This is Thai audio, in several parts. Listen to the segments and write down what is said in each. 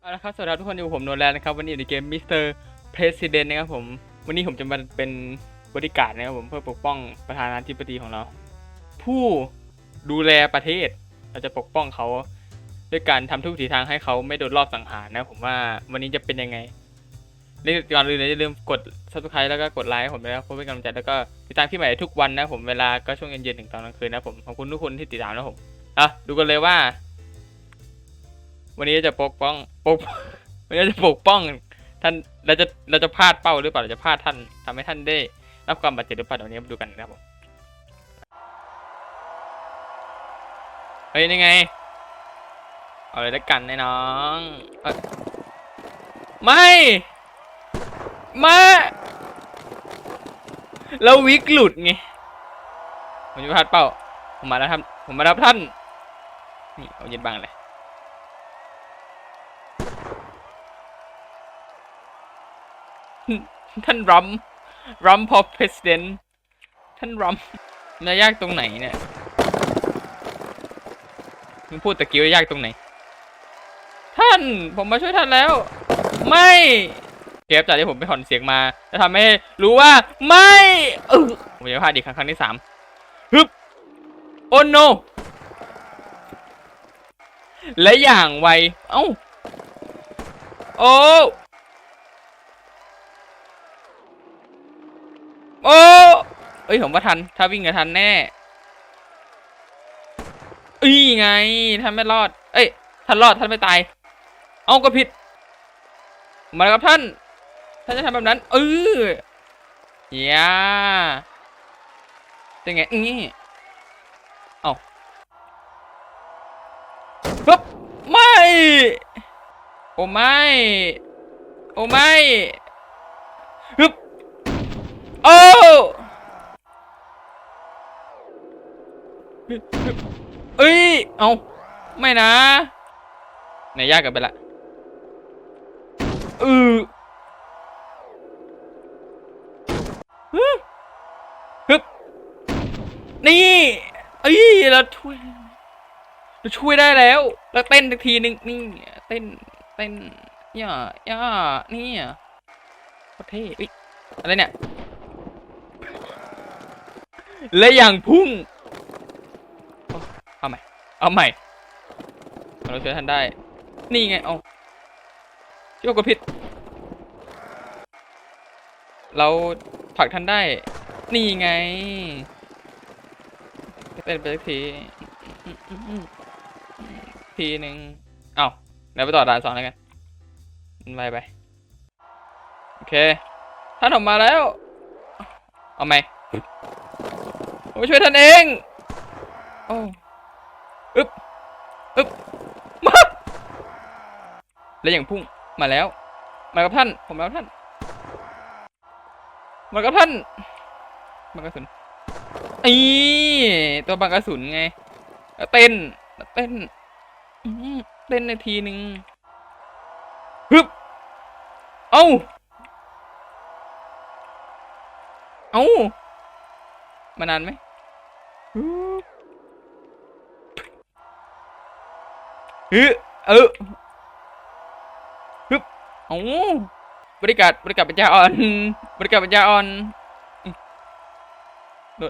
เอาละครับสวัสดีครับทุกคนอยู่ผมโนแลนนะครับวันนี้อยู่ในเกมมิสเตอร์เพรสิดเนนนะครับผมวันนี้ผมจะมาเป็นบริการนะครับผมเพื่อปกป้องประธานาธิบดีของเรา ผู้ดูแลประเทศเราจะปกป้องเขาด้วยการทำทุกทีทางให้เขาไม่โดนรอบสังหารนะผมว่าวันนี้จะเป็นยังไงเรื่องก่อนอื่นอย่าลืมกด subscribe แล้วก็กดไลค์ผมด้วยนะครับเพื่อเป็นกำลังใจแล้วก็ติดตามพี่ใหม่ทุกวันนะผมเวลาก็ช่วงเย็นๆถึงตอนกลางคืนนะผมขอบคุณทุกคนที่ติดตามนะผมอะดูกันเลยว่า วันนี้จะปกป้อง ปกวันจะปกป้องท่านเราจะเราจะพลาดเป้าหรือเปล่าเราจะพลาดท่านทำให้ท่านได้ รับความบาดเจ็บหรือเปล่าเดี๋ยวนี้มาดูกันนะครับผมเฮ้ยนี่ไงเอาเลยแล้วกันไอ้น้องอไม่ไม่แล้ววิกหลุดไงผมจะพลาดเป้าผมมาแล้วครับผมมาแล้วครับท่านนี่เอาเย็นบังเลย ท่านรัมรัมพอ president ท่านรัมมันยากตรงไหนเนี่ยมึงพูดตะกี้ว่ายากตรงไหน ท่านผมมาช่วยท่านแล้ว ไม่เก็บจากที่ผมไปถอนเสียงมาจะทำให้รู้ว่าไม่เออผมจะพลาดอีกครั้งครั้งที่สามฮึบโอ้โนและอย่างไว เอ้า โอ้ อ้เอ้ยผมว่าทัน ถ้าวิ่งกับทันแน่อีไงท่านไม่รอด เอ้ยท่านรอดท่านไม่ตาย เอาก็ผิด มาแล้วครับท่าน ท่านจะทำแบบนั้นเออยาเป็นไงนี่เอาปึ๊บไม่ โอ้ไม่ โอ้ไม่ฮึบ อ้เอ้ย เอาไม่นะไหนยากกันไปละเออฮึบนี่เอ้ยเราช่วยเราช่วยได้แล้วแล้วเต้นสักทีนึงนี่เต้นเต้นย่าย่านี่โคตรเท่เอ้ยอะไรเนี่ย และอย่างพุ่ง เอาใหม่ เอาใหม่ เราช่วยท่านได้ นี่ไง เอาโยกกระพิษเราผลักท่านได้ นี่ไงเต้นไปสักทีทีหนึ่งเอาเดี๋ยวไปต่อด่านสองแล้วกันไปไป โอเค ท่านออกมาแล้ว เอาไหม ผมช่วยท่านเองโอ้อึ๊บอึ๊บมาแล้วอย่างพุ่งมาแล้ว มากับท่าน ผมมากับท่าน มากับท่านบังกระสุนอีตัวบังกระสุนไงเต้นเต้นเต้นในทีหนึ่งฮึบเอ้าเอ้ามานานไหมฮึบ ฮึเออฮึบเอ้บริการบริการปัญญาอ่อน บริการปัญญาอ่อนโด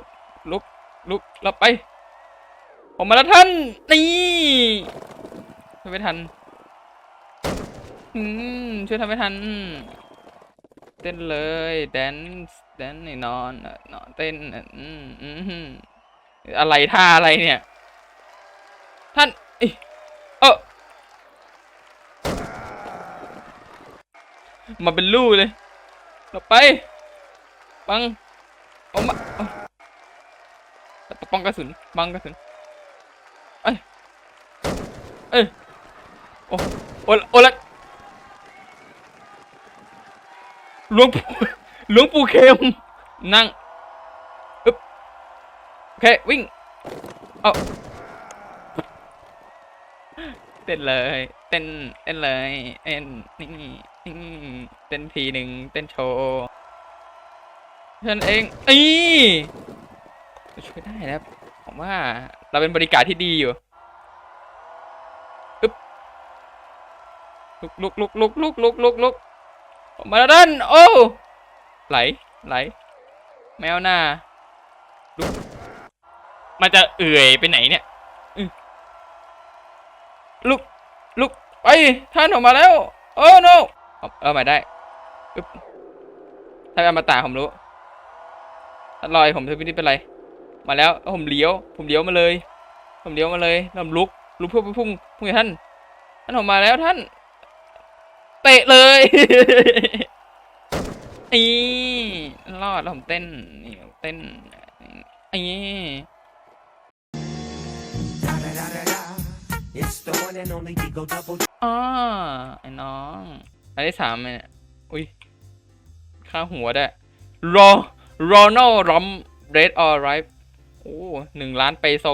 ลุกลุกรับไป ผมมาแล้วท่าน นี่ช่วยไม่ทัน อืม ช่วยทำไม่ทัน เต้นเลย แดนซ์แดนนี่นอนอนอนเต้น อืมอืมอะไรท่าอะไรเนี่ย ท่านเอย เออมาเป็นลู่เลยเราไปบังเอามาปังกระสุนบังกระสุนเอ้ยเอ้ยโอ้โอ้โอ้ละหลวงปู่หลวงปู่เข็มนั่งฮึบโอเค วิ่ง เอา เต้นเลย เต้นเต้นเลยเต้นนี่นี่เต้นทีหนึ่งเต้นโชว์ฉันเองอีช่วยได้นะผมว่าเราเป็นบริการที่ดีอยู่อึ๊บลุกลุกลุกลุกลุกลุกลุกลุกมาแล้านโอ้ไหลไหลแมวหน้าลุกมันจะเอื่อยไปไหนเนี่ย ลุกลุกไปท่านออกมาแล้วโอ้ no เอาเอใหม่ได้อึ๊บถ้าเป็นอมาตาผมรู้ลอยผมจะไม่ได้เป็นไร มาแล้วแล้วผมเลี้ยว ผมเลี้ยวมาเลย ผมเลี้ยวมาเลยแล้วผมลุกลุกเพื่อไปพุ่งพุ่งท่านท่านออกมาแล้วท่าน เตะเลยอีรอดแล้วผมเต้นนี่เต้นอี It's the one and only Digo Double อ๋อไอ้น้องอันที่สามเนี่ยอุ้ยค่าหัวได้รอรอนัลรอมเรดออไรโอ้หนึ่งล้านเปโซ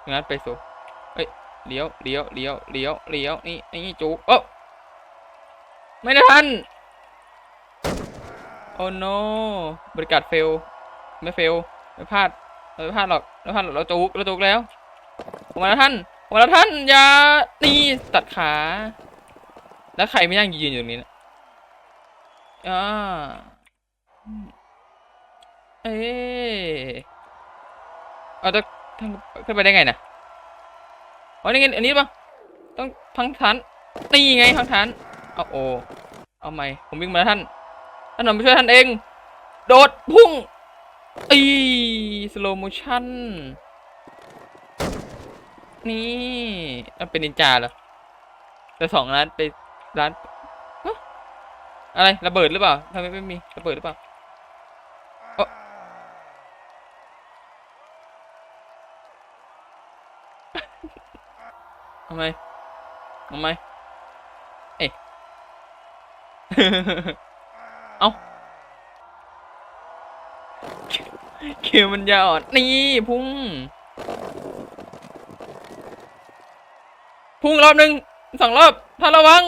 หนึ่งล้านเปโซเอ้ยเลี้ยวเลี้ยวเลี้ยวเลี้ยวเลี้ยวนี่นี่จุกเอ้ไม่ได้ทันโอ้ no บริการเฟล ไม่เฟล ไม่พลาดไม่พลาดหรอกไม่พลาดหรอกเราจุกเราจุกแล้ว อกมาแล้วท่านออกมาแล้วท่านอย่านี่ตัดขา แล้วใครไม่นั่งยืนอยู่ตรงนี้นะอ่าเอ๊เอาจะทางขึ้นไปได้ไงนะอ๋อนี่ไงอันนี้ปะต้องพังฐานนี่ไงพังฐานเอาโอเอาไหมผมวิ่งมาท่านท่านหน่อยมาช่วยท่านเอง โดดพุ่งอีสโลโมชั่น นี่มันเป็นนินจาเหรอแต่สองร้านไปร้านฮะอะไรระเบิดหรือเปล่าทำไมไม่มีระเบิดหรือเปล่าเอ้าทำไมทำไมเอ๊ะเอ้าเกมมันยาวอ่อนนี่พุ่ง พุ่งรอบหนึ่งสองรอบท่านระวัง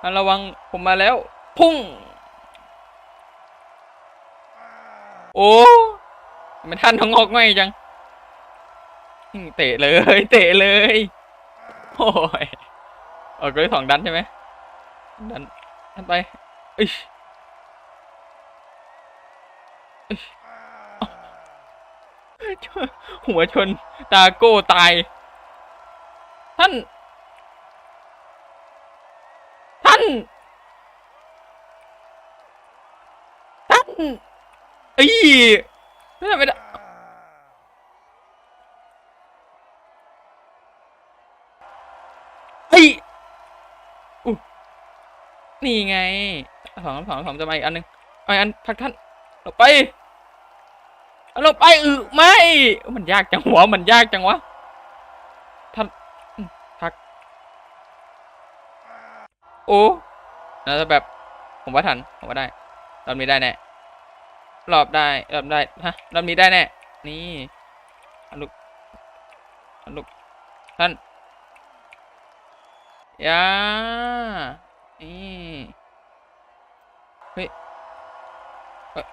ท่านระวังผมมาแล้ว พุ่ง โอ้มันท่านท้องออกง่อยจังเตะเลย เตะเลยโอ้ยออกเลยสองดันใช่ไหมดันดันไปอิชอิชอ้าวหัวชนตาโก้ตาย ท่าน ท่าน ท่านอีไม่ได้ไม่ได้ไอ้ยอู้นี่ไงสองสองสองจะมาอีกอันหนึ่งเอาอันพักท่านลงไปเอาลงไปอือไม่ มันยากจังวะ มันยากจังวะ ท่านอืมพัก โอ้น่าจะแบบ ผมว่าทัน ผมว่าได้ รอบนี้ได้แน่ รอบได้ รอบได้ ฮะ รอบนี้ได้แน่ นี่อันลุกอันลุกท่านยานี่เฮ้ยเอ้ย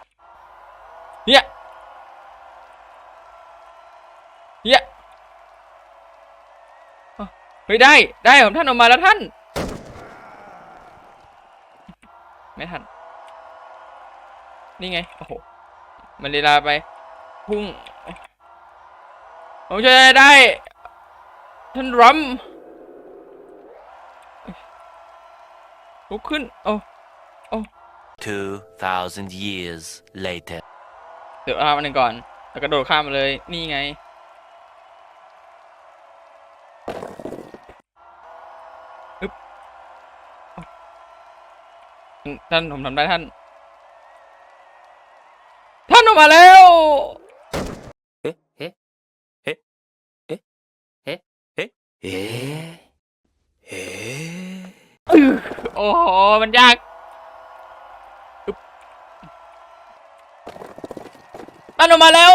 เนี่ยเนี่ยเฮ้ยได้ ได้ผมท่านออกมาแล้วท่าน ไม่ทัน นี่ไง โอ้โห มันลีลาไป พุ่งผมช่วยได้ท่านรัมลุกขึ้นโอ้ 2,000 years later. เดี๋ยวเอาอันหนึ่งก่อน แล้วก็โดดข้ามมาเลย นี่ไง ท่านผมทำได้ท่าน ท่านออกมาแล้วเฮ้เฮ้เฮ้เฮ้เฮ้เฮ้อ๊อโอ้โหมันยากท่านออกมาแล้ว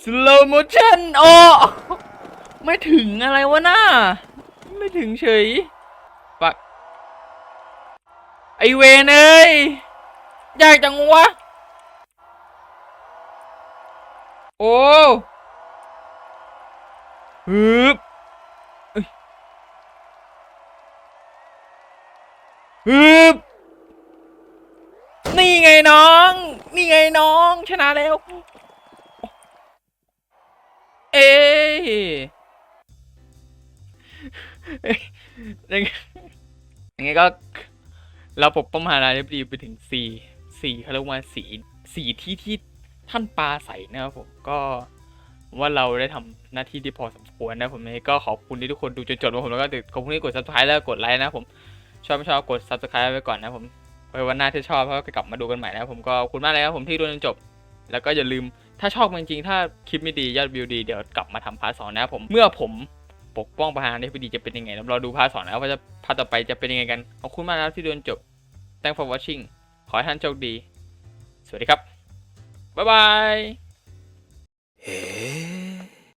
สโลโมชั่นโอ้ไม่ถึงอะไรวะน่าไม่ถึงเฉย ไอเวนเอ้ยยากจังวะ โอ้ฮึบฮึบนี่ไงน้อง นี่ไงน้อง ชนะแล้ว เอ๊ยังไงก็ เราปกป้องมหาราธิบดีไปถึงสี่สี่เขาเรียกว่าสี่สี่ที่ที่ท่านปลาใสนะครับผมก็ว่าเราได้ทำหน้าที่ที่พอสมควรนะผมยังก็ขอบคุณที่ทุกคนดูจนจบนะผมแล้วก็ขอบคุณที่กด subscribe แล้วกดไลค์นะผมชอบไม่ชอบกด subscribe ไว้ก่อนนะผมไว้วันหน้าที่ชอบก็กลับมาดูกันใหม่นะผมก็ขอบคุณมากเลยครับผมที่ดูจนจบ แล้วก็อย่าลืมถ้าชอบจริงๆ ถ้าคลิปไม่ดียอดวิวดีเดี๋ยวกลับมาทำพาร์ทสองนะผมเมื่อผมปกป้องประธานาธิบดีจะเป็นยังไงเราดูพาร์ทสองนะครับว่าจะพาร์ทต่อไปจะเป็นยังไงกันขอบคุณมากนะที่ดูจนจบ Thank for watching ขอให้ท่านโชคดี สวัสดีครับ บ๊ายบาย